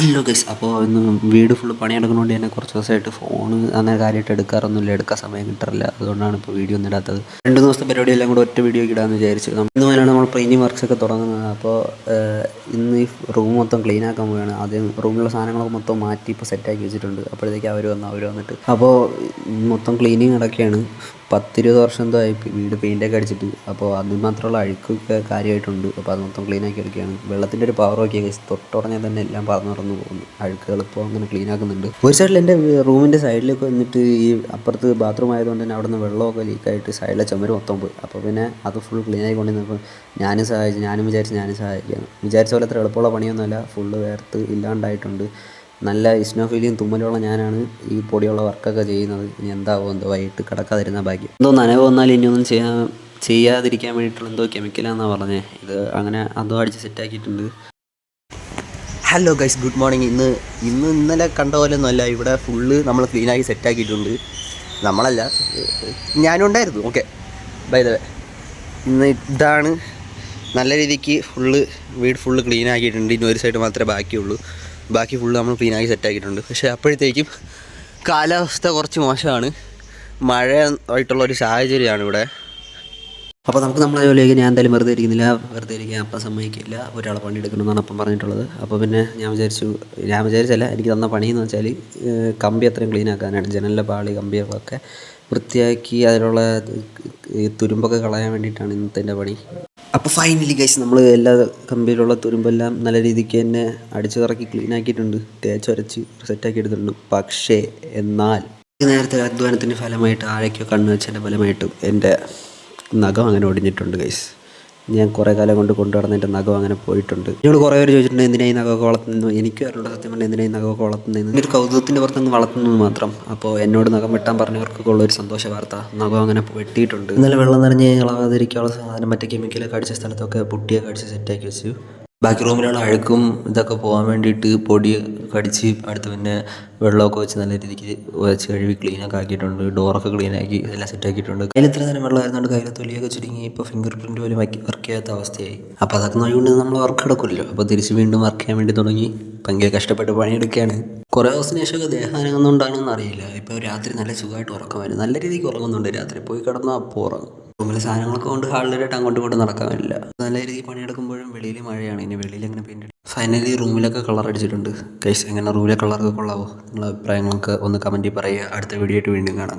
Hello guys അപ്പോൾ ഇന്ന് വീട് ഫുള്ള് പണിയെടുക്കുന്നതുകൊണ്ട് തന്നെ കുറച്ച് ദിവസമായിട്ട് ഫോൺ അങ്ങനെ കാര്യമായിട്ട് എടുക്കാറൊന്നുമില്ല. എടുക്കാൻ സമയം കിട്ടാറില്ല. അതുകൊണ്ടാണ് ഇപ്പോൾ വീഡിയോ ഒന്നും ഇടാത്തത്. രണ്ട് ദിവസത്തെ പരിപാടി എല്ലാം കൂടെ ഒറ്റ വീഡിയോ ഇടാമെന്ന് വിചാരിച്ചു. ഇന്ന് മുതലാണ് നമ്മൾ പെയിന്റിങ് വർക്ക്സ് ഒക്കെ തുടങ്ങുന്നത്. അപ്പോൾ ഇന്ന് ഈ റൂം മൊത്തം ക്ലീൻ ആക്കാൻ പോവുകയാണ് ആദ്യം റൂമിലുള്ള സാധനങ്ങളൊക്കെ മൊത്തം മാറ്റി ഇപ്പോൾ സെറ്റാക്കി വെച്ചിട്ടുണ്ട്. അപ്പോഴത്തേക്ക് അവർ വന്നു അവർ വന്നിട്ട്. അപ്പോൾ മൊത്തം ക്ലീനിങ് നടക്കുകയാണ്. പത്തിരുപത് വർഷം എന്തോ ആയി. വീട് പെയിന്റൊക്കെ അടിച്ചിട്ട്. അപ്പോൾ അതിന് മാത്രമുള്ള അഴുക്കൊക്കെ കാര്യമായിട്ടുണ്ട്. അപ്പോൾ അത് മൊത്തം ക്ലീൻ ആക്കി എടുക്കുകയാണ്. വെള്ളത്തിന്റെ ഒരു പവർ ഒക്കെ തൊട്ടുടഞ്ഞാൽ തന്നെ എല്ലാം പറന്നുറന്നു പോകുന്നു. അഴുക്കുകൾ ഇപ്പോൾ അങ്ങനെ ക്ലീൻ ആക്കുന്നുണ്ട്. ഒരു സൈഡിൽ എന്റെ റൂമിന്റെ സൈഡിലേക്ക് വന്നിട്ട് ഈ അപ്പുറത്ത് ബാത്റൂം ആയതുകൊണ്ട് തന്നെ അവിടെ നിന്ന് വെള്ളമൊക്കെ ലീക്കായിട്ട് സൈഡിലെ ചുമര് മൊത്തം പോയി. അപ്പോൾ പിന്നെ അത് ഫുൾ ക്ലീൻ ആയിക്കൊണ്ടിരുന്നപ്പോൾ ഞാനും സഹായിച്ചു ഞാനും വിചാരിച്ച് ഞാനും സഹായിക്കുകയാണ്. വിചാരിച്ച പോലെ അത്ര എളുപ്പമുള്ള പണിയൊന്നുമല്ല. ഫുള്ള് വേർത്ത് ഇല്ലാണ്ടായിട്ടുണ്ട്. നല്ല ഇസ്നോഫീലിയും തുമ്മലുള്ള ഞാനാണ് ഈ പൊടിയുള്ള വർക്കൊക്കെ ചെയ്യുന്നത്. ഇനി എന്താവോ എന്തോ വൈകിട്ട് കിടക്കാതിരുന്ന ഭാഗ്യം. എന്തോ നനവ് വന്നാൽ ഇനിയൊന്നും ചെയ്യാൻ ചെയ്യാതിരിക്കാൻ വേണ്ടിയിട്ടുള്ള എന്തോ കെമിക്കലാണെന്നാണ് പറഞ്ഞത് ഇത് അങ്ങനെ അതോ അടിച്ച് സെറ്റാക്കിയിട്ടുണ്ട് ഹലോ ഗൈസ് ഗുഡ് മോർണിംഗ് ഇന്ന് ഇന്ന് ഇന്നലെ കണ്ട പോലെ ഒന്നുമല്ല ഇവിടെ ഫുള്ള് നമ്മൾ ക്ലീനാക്കി സെറ്റാക്കിയിട്ടുണ്ട് നമ്മളല്ല ഞാനും ഉണ്ടായിരുന്നു. ഓക്കെ ബൈ ദ വേ ഇന്ന് ഇതാണ് നല്ല രീതിക്ക് ഫുള്ള് വീട് ഫുള്ള് ക്ലീൻ ആക്കിയിട്ടുണ്ട്. ഒരു സൈഡ് മാത്രമേ ബാക്കിയുള്ളൂ. ബാക്കി ഫുള്ള് നമ്മൾ ക്ലീനാക്കി സെറ്റാക്കിയിട്ടുണ്ട് പക്ഷേ അപ്പോഴത്തേക്കും കാലാവസ്ഥ കുറച്ച് മോശമാണ്. മഴ ആയിട്ടുള്ള ഒരു സാഹചര്യമാണ് ഇവിടെ. അപ്പോൾ നമുക്ക് നമ്മളെ ജോലിയൊക്കെ ഞാൻ എന്തായാലും വെറുതെ ഇരിക്കുന്നില്ല. വെറുതെ ഇരിക്കാൻ അപ്പം സമ്മതിക്കില്ല. ഒരാളെ പണി എടുക്കണമെന്നാണ് അപ്പം പറഞ്ഞിട്ടുള്ളത്. അപ്പോൾ പിന്നെ ഞാൻ വിചാരിച്ചു ഞാൻ വിചാരിച്ചല്ല എനിക്ക് തന്ന പണി എന്ന് വെച്ചാൽ കമ്പി അത്രയും ക്ലീൻ ആക്കാനാണ്. ജനലിലെ പാളി കമ്പിയൊക്കെ വൃത്തിയാക്കി അതിലുള്ള തുരുമ്പൊക്കെ കളയാൻ വേണ്ടിയിട്ടാണ് ഇന്നത്തെ പണി. അപ്പോൾ ഫൈനലി ഗൈസ് നമ്മൾ എല്ലാ കമ്പിയിലുള്ള തുരുമ്പെല്ലാം നല്ല രീതിക്ക് തന്നെ അടിച്ചു കറക്കി ക്ലീൻ ആക്കിയിട്ടുണ്ട്. തേച്ചൊരച്ച് സെറ്റാക്കി എടുത്തിട്ടുണ്ട്. പക്ഷേ എന്നാൽ നേരത്തെ അധ്വാനത്തിന്റെ ഫലമായിട്ട് ആഴയ്ക്കോ കണ്ണു വെച്ചതിന്റെ ഫലമായിട്ടും എന്റെ നഖം അങ്ങനെ ഒടിഞ്ഞിട്ടുണ്ട് ഗൈസ് ഞാൻ കുറേ കാലം കൊണ്ട് കൊണ്ടു എന്റെ നഖം അങ്ങനെ പോയിട്ടുണ്ട്. എന്നോട് കുറേ പേര് ചോദിച്ചിട്ടുണ്ട് എന്തിനായി നഖമൊക്കെ വളർത്തുന്നു എനിക്ക് അറിയുള്ള സത്യം പറഞ്ഞാൽ എന്തിനായി നഖമൊക്കെ വളർത്തുന്നതെന്ന്? ഒരു കൗതുകത്തിന്റെ പുറത്തങ്ങ് വളർത്തുന്നത് മാത്രം. അപ്പോൾ എന്നോട് നഖം വെട്ടാൻ പറഞ്ഞവർക്കൊക്കെ ഉള്ള ഒരു സന്തോഷ വാർത്ത നഖം അങ്ങനെ വെട്ടിയിട്ടുണ്ട്. ഇന്നലെ വെള്ളം നിറഞ്ഞ് ഇളകാതിരിക്കാനുള്ള സാധനം മറ്റേ കെമിക്കലൊക്കെ അടിച്ച സ്ഥലത്തൊക്കെ പുട്ടിയൊക്കെ അടിച്ച് സെറ്റാക്കി വെച്ചു. ബാക്കി റൂമിലുള്ള അഴുക്കും ഇതൊക്കെ പോകാൻ വേണ്ടിയിട്ട് പൊടി കടിച്ച് അടുത്ത് പിന്നെ വെള്ളമൊക്കെ വെച്ച് നല്ല രീതിക്ക് വെച്ച് കഴുകി ക്ലീനൊക്കെ ആക്കിയിട്ടുണ്ട്. ഡോറൊക്കെ ക്ലീനാക്കി സെറ്റ് ആക്കിയിട്ടുണ്ട്. കയ്യിൽ ഇത്ര നേരം വെള്ളമായിരുന്നുകൊണ്ട് കയ്യിലെ തൊലിയൊക്കെ ചുരുങ്ങി ഇപ്പോൾ ഫിംഗർ പ്രിന്റ് പോലും വർക്ക് ചെയ്യാത്ത അവസ്ഥയായി. അപ്പോൾ അതൊക്കെ നോക്കിക്കൊണ്ട് നമ്മൾ വർക്ക് എടുക്കില്ലല്ലോ. അപ്പോൾ തിരിച്ച് വീണ്ടും വർക്ക് ചെയ്യാൻ വേണ്ടി തുടങ്ങി. ഭയങ്കര കഷ്ടപ്പെട്ട് പണിയെടുക്കുകയാണ്. കുറേ ദിവസത്തിന് ശേഷമൊക്കെ ദേഹം അനങ്ങുന്നുണ്ടാണെന്ന് അറിയില്ല. ഇപ്പോൾ രാത്രി നല്ല സുഖമായിട്ട് ഉറക്കം വരും നല്ല രീതിക്ക് ഉറങ്ങുന്നുണ്ട്. രാത്രി പോയി കിടന്നാൽ അപ്പോൾ ഉറങ്ങും റൂമിലെ സാധനങ്ങളൊക്കെ കൊണ്ട് ഹാളിലായിട്ട് അങ്ങോട്ട് ഇങ്ങോട്ടും നടക്കാൻ പറ്റില്ല നല്ല രീതിയിൽ പണിയെടുക്കുമ്പോഴും വെളിയിൽ മഴയാണ്. ഇനി വെളിയിൽ എങ്ങനെ പെയിന്റ് ഫൈനലി റൂമിലൊക്കെ കളർ അടിച്ചിട്ടുണ്ട്. കൈസ് എങ്ങനെ റൂമിലെ കളറൊക്കെ കൊള്ളാവോ? നിങ്ങളുടെ അഭിപ്രായങ്ങളൊക്കെ ഒന്ന് കമന്റിൽ പറയുക. അടുത്ത വീഡിയോ ആയിട്ട് വീണ്ടും കാണാം.